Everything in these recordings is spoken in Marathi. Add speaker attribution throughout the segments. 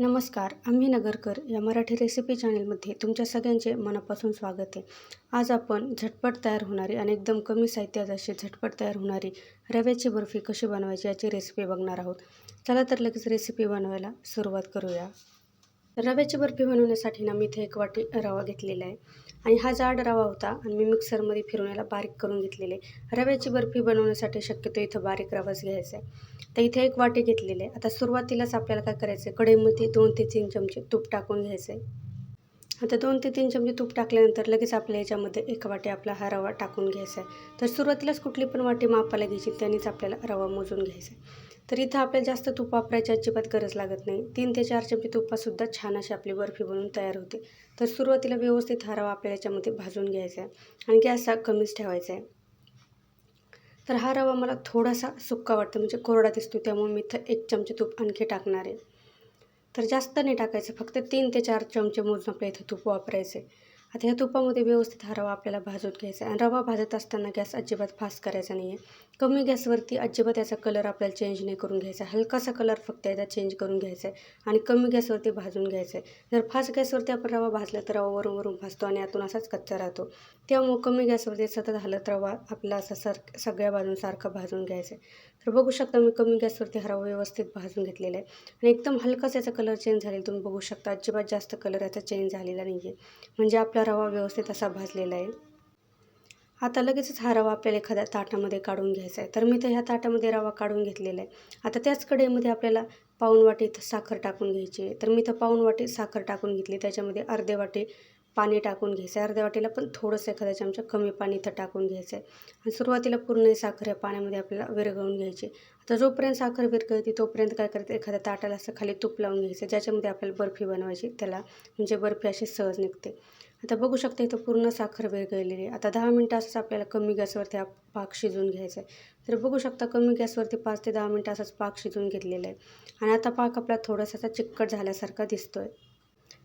Speaker 1: नमस्कार आम्ही नगरकर या मराठी रेसिपी चॅनलमध्ये तुमच्या सगळ्यांचे मनापासून स्वागत आहे. आज आपण झटपट तयार होणारी आणि एकदम कमी साहित्यात अशी झटपट तयार होणारी रव्याची बर्फी कशी बनवायची याची रेसिपी बघणार आहोत. चला तर लगेच रेसिपी बनवायला सुरुवात करूया. रव्याची बर्फी बनवण्यासाठी ना मी इथे एक वाटी रवा घेतलेला आहे. आणि हा जाड रवा होता आणि मी मिक्सरमध्ये फिरून याला बारीक करून घेतलेले रव्याची बर्फी बनवण्यासाठी शक्यतो इथं बारीक रवाच घ्यायचा आहे. तर इथे एक वाटी घेतलेली आहे. आता सुरुवातीलाच आपल्याला काय करायचं आहे? कढईमध्ये दोन ते तीन चमचे तूप टाकून घ्यायचं आहे. आता दोन ते तीन चमचे तूप टाकल्यानंतर लगेच आपल्या याच्यामध्ये एक वाटी आपला हा रवा टाकून घ्यायचा आहे. तर सुरुवातीलाच कुठली पण वाटी मापाला घ्यायची त्यानेच आपल्याला रवा मोजून घ्यायचा आहे. तर इथं आपल्याला जास्त तूप वापरायची अजिबात गरज लागत नाही. तीन ते चार चमचे तुपासुद्धा छान अशी आपली बर्फी बनवून तयार होते. तर सुरुवातीला व्यवस्थित हा रवा आपल्याला याच्यामध्ये भाजून घ्यायचा आहे आणि गॅस हा कमीच ठेवायचा आहे. तर हा रवा मला थोडासा सुक्का वाटतो म्हणजे कोरडा दिसतो त्यामुळे मी इथं एक चमचे तूप आणखी टाकणार आहे. तर जास्त नाही टाकायचं फक्त तीन ते चार चमचे मोजून आपल्या इथं तूप वापरायचे आता ह्या तुपामध्ये व्यवस्थित हा रवा आपल्याला भाजून घ्यायचा आहे. आणि रवा भाजत असताना गॅस अजिबात फास्ट करायचा नाही आहे कमी गॅसवरती अजिबात याचा कलर आपल्याला चेंज नाही करून घ्यायचा हलकासा कलर फक्त याचा चेंज करून घ्यायचा आहे. आणि कमी गॅसवरती भाजून घ्यायचं आहे. जर फास्ट गॅसवरती आपण रवा भाजला तर रवा वरून वरून भाजतो आणि आतून असाच कच्चा राहतो. त्यामुळं कमी गॅसवरती सतत हलत रवा आपला असा सर सगळ्या बाजून सारखा भाजून घ्यायचा आहे. तर बघू शकता मी कमी गॅसवरती हरवं व्यवस्थित भाजून घेतलेला आहे. आणि एकदम हलकाच याचा कलर चेंज झालेला तुम्ही बघू शकता अजिबात जास्त कलर याचा चेंज झालेला नाही आहे म्हणजे आपला रवा व्यवस्थित असा भाजलेला आहे. आता लगेचच हा रवा आपल्याला एखाद्या ताटामध्ये काढून घ्यायचा आहे. तर मी तर ह्या ताटामध्ये रवा काढून घेतलेला आहे. आता त्याच कडेमध्ये आपल्याला पाऊन वाटी साखर टाकून घ्यायची आहे. तर मी तर पाऊन वाटी साखर टाकून घेतली. त्याच्यामध्ये अर्धे वाटी पाणी टाकून घ्यायचं आहे अर्ध्या वाटीला पण थोडंसं एखाद्या चमचा कमी पाणी इथं टाकून घ्यायचं. आहे आणि सुरुवातीला पूर्ण साखर या पाण्यामध्ये आपल्याला विरघळून घ्यायची. आता जोपर्यंत साखर विरघळते तोपर्यंत काय करते एखाद्या ताटाला असं खाली तूप लावून घ्यायचं ज्याच्यामध्ये आपल्याला बर्फी बनवायची त्याला म्हणजे बर्फी अशी सहज निघते. आता बघू शकता इथं पूर्ण साखर विरघळलेली आहे. आता दहा मिनटं असंच आपल्याला कमी गॅसवरती हा पाक शिजवून घ्यायचा आहे तर बघू शकता कमी गॅसवरती पाच ते दहा मिनटं असंच पाक शिजवून घेतलेला आहे. आणि आता पाक आपला थोडासा चिकट झाल्यासारखा दिसतो आहे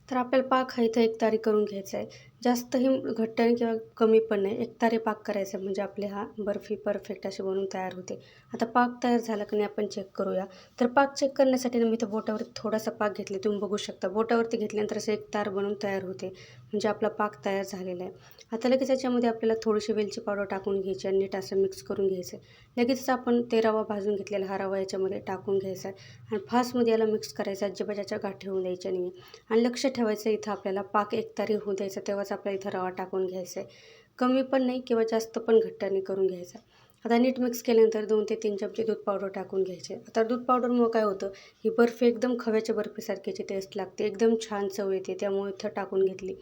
Speaker 1: तर आपल्याला पाक हा इथं एक तारी करून घ्यायचा आहे जास्तही घट्ट नाही किंवा कमी पण नाही. एक तारी पाक करायचा म्हणजे आपले हा बर्फी परफेक्ट अशी बनवून तयार होते. आता पाक तयार झाला की नाही आपण चेक करूया. तर पाक चेक करण्यासाठी ना मी इथं बोटावरती थोडासा पाक घेतले तुम्ही बघू शकता. बोटावरती घेतल्यानंतर असं एक तार बनवून तयार होते. म्हणजे आपला पाक तयार झालेला आहे. आता लगेच याच्यामध्ये आपल्याला थोडीशी वेलची पावडर टाकून घ्यायची आणि नीट असं मिक्स करून घ्यायचं आहे लगेचच आपण ते रवा भाजून घेतलेला हा रवा याच्यामध्ये टाकून घ्यायचा आहे. आणि फास्टमध्ये याला मिक्स करायचा अजिबात याच्या गाठी होऊन द्यायच्या नाही आणि लक्षात ठेवायचं इथं आपल्याला पाक एकतारी होऊ द्यायचा तेव्हाच आपल्याला इथं रवा टाकून घ्यायचा आहे कमी पण नाही किंवा जास्त पण घट्टाने करून घ्यायचा. आता नीट मिक्स केल्यानंतर दोन ते तीन चमचे दूध पावडर टाकून घ्यायचे. आता दूध पावडरमुळं काय होतं ही बर्फी एकदम खव्याच्या बर्फीसारखीची टेस्ट लागते एकदम छान चव येते त्यामुळे इथं टाकून घेतली.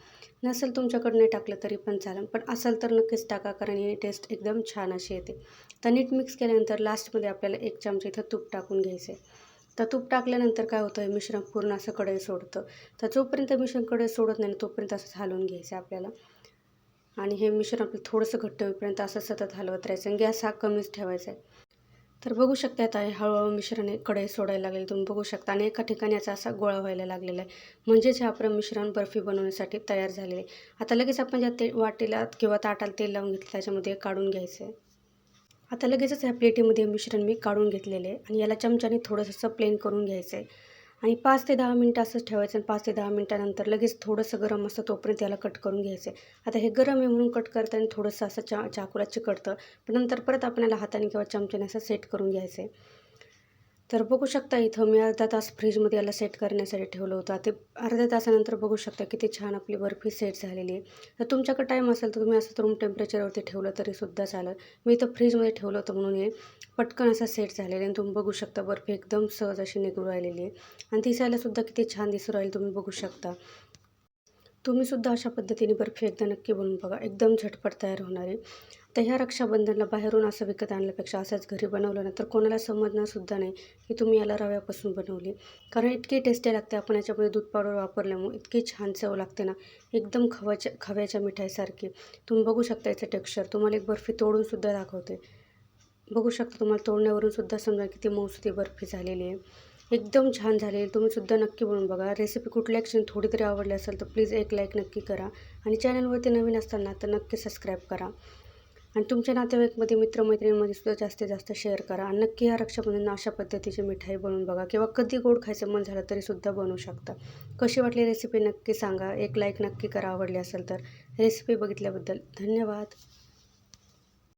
Speaker 1: नसेल तुमच्याकडं नाही टाकलं तरी पण चालेल पण असेल तर नक्कीच टाका कारण ही टेस्ट एकदम छान अशी येते. तर नीट मिक्स केल्यानंतर लास्टमध्ये आपल्याला एक चमचा इथं तूप टाकून घ्यायचं आहे तर तूप टाकल्यानंतर काय होतं हे मिश्रण पूर्ण असं कढई सोडतं. तर जोपर्यंत मिश्रण कढई सोडत नाही तोपर्यंत असंच हलवून घ्यायचं आपल्याला. आणि हे मिश्रण आपलं थोडंसं घट्ट होईपर्यंत असं सतत हलवत राहायचं आणि गॅस हा कमीच ठेवायचा आहे. तर बघू शकता आता हे हळूहळू मिश्रण हे कढई सोडायला लागले तुम्ही बघू शकता आणि एका ठिकाणी याचा असा गोळा व्हायला लागलेला आहे. म्हणजेच हे आपलं मिश्रण बर्फी बनवण्यासाठी तयार झालेले आहे. आता लगेच आपण ज्या ते वाटेला किंवा ताटाला तेल लावून घेतलं त्याच्यामध्ये काढून घ्यायचं आहे. आता लगेचच ह्या प्लेटीमध्ये मिश्रण मी काढून घेतलेले आहे आणि याला चमच्याने थोडंसं प्लेन करून घ्यायचं आहे. आणि पाच ते दहा मिनटं असंच ठेवायचं आणि पाच ते दहा मिनटानंतर लगेच थोडंसं गरम असतं तोपर्यंत याला कट करून घ्यायचं आहे. आता हे गरम आहे म्हणून कट करताना थोडंसं असं चा चाकूला चिकटतं. पण नंतर परत आपल्याला हाताने किंवा चमच्याने असं सेट करून घ्यायचं आहे. तर बघू शकता इथं मी अर्धा तास फ्रीजमध्ये याला सेट करण्यासाठी ठेवलं होतं. ते अर्ध्या तासानंतर बघू शकता किती छान आपली बर्फी सेट झालेली आहे. तर तुमच्याकडे टाईम असेल तर तुम्ही असं रूम टेम्परेचरवरती ठेवलं तरीसुद्धा चालेल. मी इथं फ्रीजमध्ये ठेवलं होतं म्हणून हे पटकन असं सेट झालेला आहे आणि तुम्ही बघू शकता बर्फी एकदम सहज अशी निघून राहिलेली आहे. आणि दिसायलासुद्धा किती छान दिसून राहील तुम्ही बघू शकता. तुम्हीसुद्धा अशा पद्धतीने बर्फी एकदा नक्की बनवून बघा. एकदम झटपट तयार होणार आहे. तर ह्या रक्षाबंधनला बाहेरून असं विकत आणल्यापेक्षा असंच घरी बनवलं ना तर कोणाला समजणारसुद्धा नाही की तुम्ही याला रव्यापासून बनवली. कारण इतकी टेस्टी लागते आपण याच्यामध्ये दूध पावडर वापरल्यामुळे इतकी छान चव लागते ना. एकदम खवाच्या खव्याच्या मिठाईसारखी. तुम्ही बघू शकता याचं टेक्स्चर तुम्हाला एक बर्फी तोडूनसुद्धा दाखवते. बघू शकता तुम्हाला तोडण्यावरून सुद्धा समजा किती मौसुदी बर्फी झालेली आहे. एकदम छान झालेली तुम्हीसुद्धा नक्की बनवून बघा. रेसिपी कुठल्या ॲक्शन थोडी तरी आवडली असेल तर प्लीज एक लाईक नक्की करा. आणि चॅनलवरती नवीन असताना तर नक्की सबस्क्राईब करा. आणि तुमच्या नातेवाईकमध्ये मित्रमैत्रिणींमध्ये सुद्धा जास्तीत जास्त शेअर करा. आणि नक्की ह्या रक्षाबंधन अशा पद्धतीची मिठाई बनवून बघा. किंवा कधी गोड खायचं मन झालं तरीसुद्धा बनवू शकता. कशी वाटली रेसिपी नक्की सांगा. एक लाईक नक्की करा. आवडली असेल तर. रेसिपी बघितल्याबद्दल धन्यवाद.